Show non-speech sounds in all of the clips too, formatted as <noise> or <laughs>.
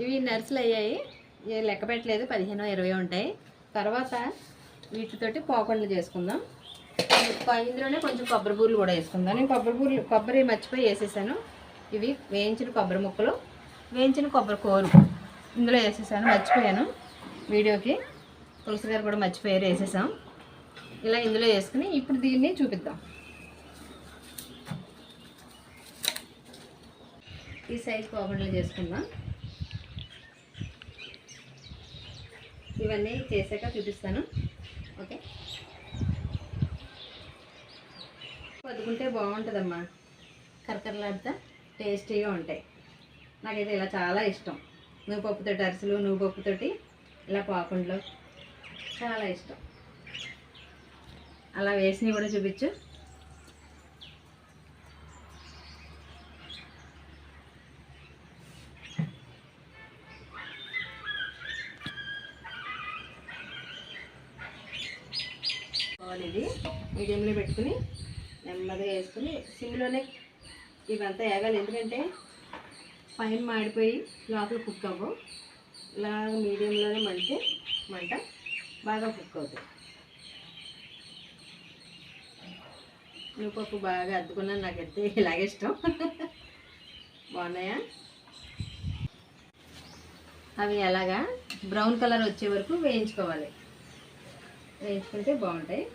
ఇవి నర్సులు అయ్యాయి. లెక్క పెట్టలేదు. పదిహేను ఇరవై ఉంటాయి. తర్వాత వీటితోటి పోకొండలు చేసుకుందాం. ఇందులోనే కొంచెం కొబ్బరి బూరలు కూడా వేసుకుందాం. నేను కొబ్బరి బూరలు కొబ్బరి మర్చిపోయి వేసేసాను. ఇవి వేయించిన కొబ్బరి ముక్కలు వేయించిన కొబ్బరి కూరు ఇందులో వేసేసాను. మర్చిపోయాను వీడియోకి. తులసి గారు కూడా మర్చిపోయారు వేసేసాం. ఇలా ఇందులో వేసుకుని ఇప్పుడు దీన్ని చూపిద్దాం. ఈ సైజ్ పోకుండా చేసుకుందాం. ఇవన్నీ చేశాక చూపిస్తాను. ఓకే? వదుకుంటే బాగుంటుందమ్మా. కరకరలాడితే టేస్టీగా ఉంటాయి. నాకైతే ఇలా చాలా ఇష్టం. నువ్వు పప్పుతోటి అరిసెలు నువ్వు పప్పుతోటి ఇలా పాకుండలు చాలా ఇష్టం. అలా వేసినవి కూడా చూపించు. మీడియంలో పెట్టుకుని నెమ్మదిగా వేసుకుని సిమ్లోనే ఇవంతా వేగాలి ఎందుకంటే పైన మాడిపోయి లోపల కుక్ అవ్వవు. ఇలా మీడియంలోనే మంటే మంట బాగా కుక్ అవుతుంది. నువ్వు బాగా అద్దుకున్నాను నాకైతే ఇలాగే ఇష్టం. బాగున్నాయా? అవి ఎలాగా? బ్రౌన్ కలర్ వచ్చే వరకు వేయించుకోవాలి. వేయించుకుంటే బాగుంటాయి.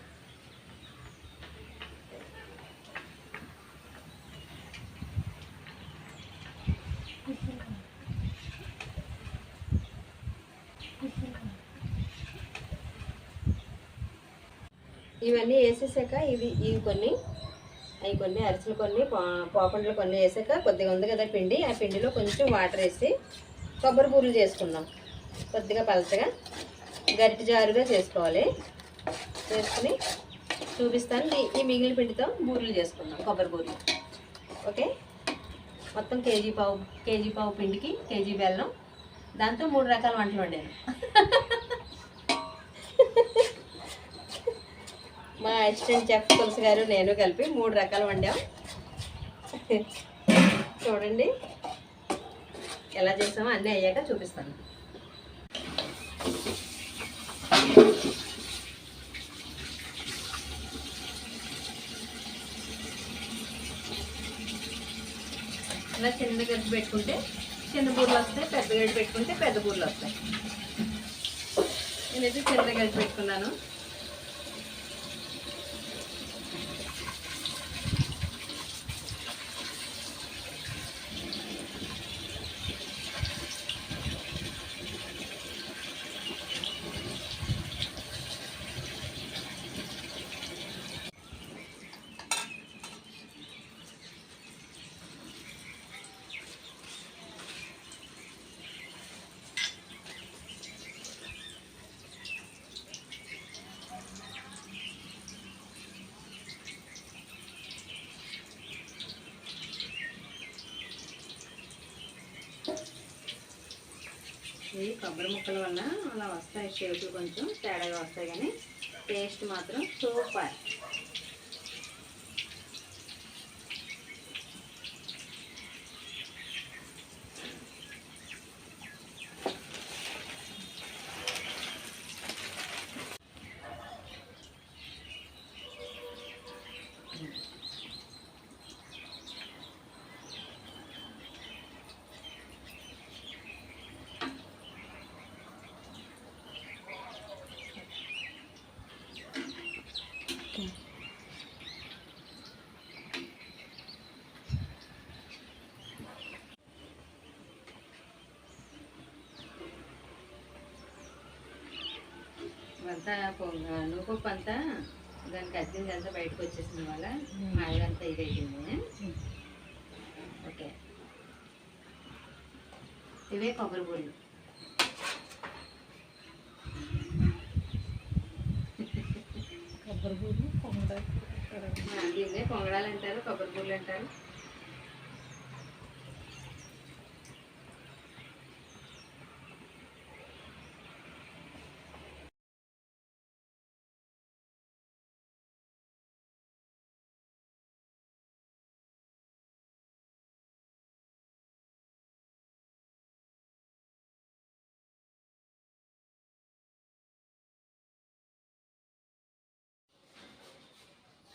ఇవన్నీ వేసేసాక ఇవి ఇవి కొన్ని అవి కొన్ని అరిసెలు కొన్ని పా- కొన్ని వేసాక కొద్దిగా ఉంది కదా పిండి ఆ పిండిలో కొంచెం వాటర్ వేసి కొబ్బరి బూరెలు చేసుకుందాం. కొద్దిగా పలచగా గరిటి జారుగా చేసుకోవాలి. చేసుకుని చూపిస్తాను. ఈ- ఈ మిగిలిన పిండితో బూరెలు చేసుకుందాం కొబ్బరి బూరెలు. ఓకే? మొత్తం కేజీ పావు కేజీ పావు పిండికి కేజీ బెల్లం. దాంతో మూడు రకాల వంటలు వండాను. <laughs> అసిస్టెంట్ చెఫ్ తులసి గారు నేను కలిపి మూడు రకాలు వండాం. చూడండి. ఎలా చేసామో అన్నీ అయ్యాక చూపిస్తాను. ఇలా చిన్న గడ్డి పెట్టుకుంటే చిన్న బూర్లు వస్తాయి పెద్ద గడ్డి పెట్టుకుంటే పెద్ద బూర్లు వస్తాయి. నేనైతే చిన్న గడ్డి పెట్టుకున్నాను. ఇవి కొబ్బరి ముక్కల వల్ల అలా వస్తాయి షేపులు కొంచెం తేడాగా వస్తాయి కానీ టేస్ట్ మాత్రం సూపర్. ఇవంతా పొంగ- నువ్వుపప్పు అంతా దానికి అద్దింది అంతా బయటకు వచ్చేసిన వల్ల ఆయిల్ అంతా ఇది అయిపోయింది. ఓకే. ఇవే కొబ్బరి బూరెలు కొబ్బరి పూలు పొంగడాలు. పొంగడాలు అంటారు కొబ్బరి పూలు అంటారు.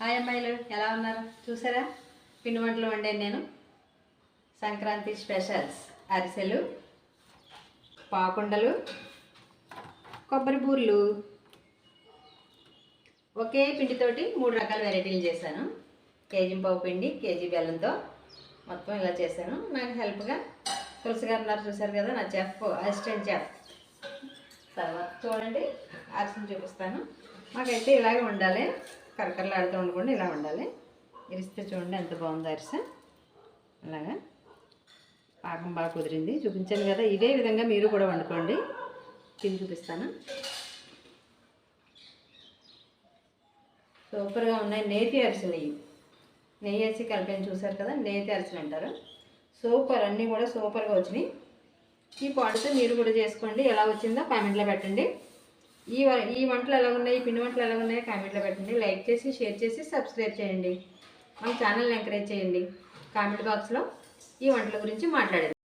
హాయ్ అమ్మాయిలు ఎలా ఉన్నారు? చూసారా? పిండి వంటలు వండాను నేను. సంక్రాంతి స్పెషల్స్. అరిసెలు పాకుండలు కొబ్బరి బూర్లు. ఒకే పిండితోటి మూడు రకాల వెరైటీలు చేశాను. కేజీ పావు పిండి కేజీ బెల్లంతో మొత్తం ఇలా చేశాను. నాకు హెల్ప్గా తులసి గారు ఉన్నారు చూశారు కదా నా చెఫ్ అసిస్టెంట్ చెఫ్ తర్వాత చూడండి అరిసెలు చూపిస్తాను. మాకైతే ఇలాగే ఉండాలి. కరకరలాడుతూ ఉండకుండా ఇలా ఉండాలి. ఇరిస్తే చూడండి ఎంత బాగుందో అరిసె. అలాగా. పాకం బాగా కుదిరింది. చూపించాను కదా ఇదే విధంగా మీరు కూడా వండుకోండి. తిని చూపిస్తాను. సూపర్గా ఉన్నాయి నేతి అరిసెలు ఇవి నెయ్యి వేసి కలిపాను చూసారు కదా నేతి అరిసెలు అంటారు. సూపర్ అన్నీ కూడా సూపర్గా వచ్చినాయి. ఈ పాడుతో మీరు కూడా చేసుకోండి. ఎలా వచ్చిందో కామెంట్లో పెట్టండి. ఈ వ- ఈ వంటలు ఎలా ఉన్నాయి ఈ పిండి వంటలు ఎలా ఉన్నాయి కామెంట్లో పెట్టండి. లైక్ చేసి షేర్ చేసి సబ్స్క్రైబ్ చేయండి. మన ఛానల్ని ఎంకరేజ్ చేయండి. కామెంట్ బాక్స్లో ఈ వంటల గురించి మాట్లాడండి.